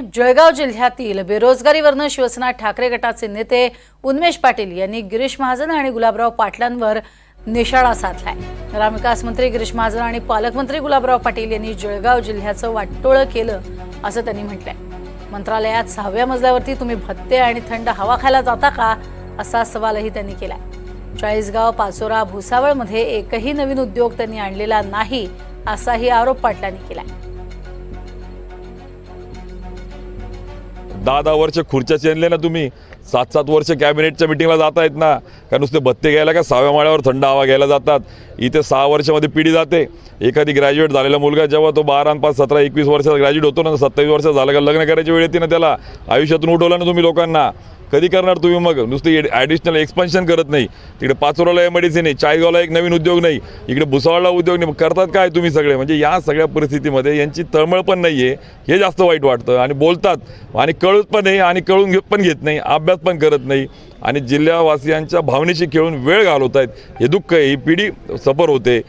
जळगाव जिल्ह्यातील बेरोजगारीवरनं शिवसेना ठाकरे गटाचे नेते उन्मेश पाटील यांनी गिरीश महाजन आणि गुलाबराव पाटलांवर निशाळा साधलाय. ग्रामविकास मंत्री गिरीश महाजन आणि पालकमंत्री गुलाबराव पाटील यांनी जळगाव जिल्ह्याचं वाटोळं केलं असं त्यांनी म्हटलंय. मंत्रालयात सहाव्या मजल्यावरती तुम्ही भत्ते आणि थंड हवा खायला जाता का असा सवालही त्यांनी केलाय. चाळीसगाव पाचोरा भुसावळमध्ये एकही नवीन उद्योग त्यांनी आणलेला नाही असाही आरोप पाटलांनी केलाय. दहा दहा वर्ष खुर्च्या चेनले ना तुम्ही. सात सात वर्ष कॅबिनेटच्या मिटिंगला जात आहेत ना. का नुसते भत्ते घ्यायला का सहाव्या माळ्यावर थंड हवा घ्यायला जातात. इथे सहा वर्षामध्ये पिढी जाते. एखादी ग्रॅज्युएट झालेला मुलगा जेव्हा तो बारा पाच सतरा एकवीस वर्षाचा ग्रॅज्युएट होतो ना सत्तावीस वर्ष झालं का लग्न करायची वेळ येते ना त्याला. आयुष्यातून उठवलं ना तुम्ही लोकांना. कधी करणार तुम्ही मग? नुसती ॲडिशनल एक्सपान्शन करत नाही. तिकडे पाचोराला मेडिसिन आहे चाळीगावला एक नवीन उद्योग नाही इकडे भुसावळला उद्योग नाही. मग करतात काय तुम्ही सगळे? म्हणजे या सगळ्या परिस्थितीमध्ये यांची तळमळ पण नाही आहे हे जास्त वाईट वाटतं. आणि बोलतात आणि कळत पण नाही आणि कळून घेत पण घेत नाही अभ्यास पण करत नाही. आणि जिल्ह्यावासियांच्या भावनेशी खेळून वेळ घालवत आहेत हे दुःख आहे. ही पिढी सफर होते.